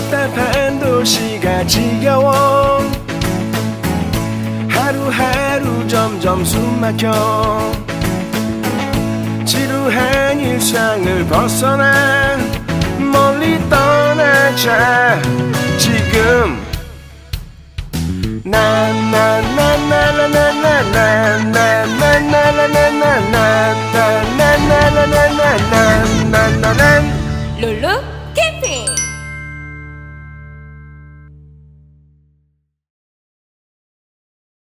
답답한 도시가 지겨워 하루하루 점점 숨막혀 지루한 일상을 벗어나 멀리 떠나자 지금 롤로 캠핑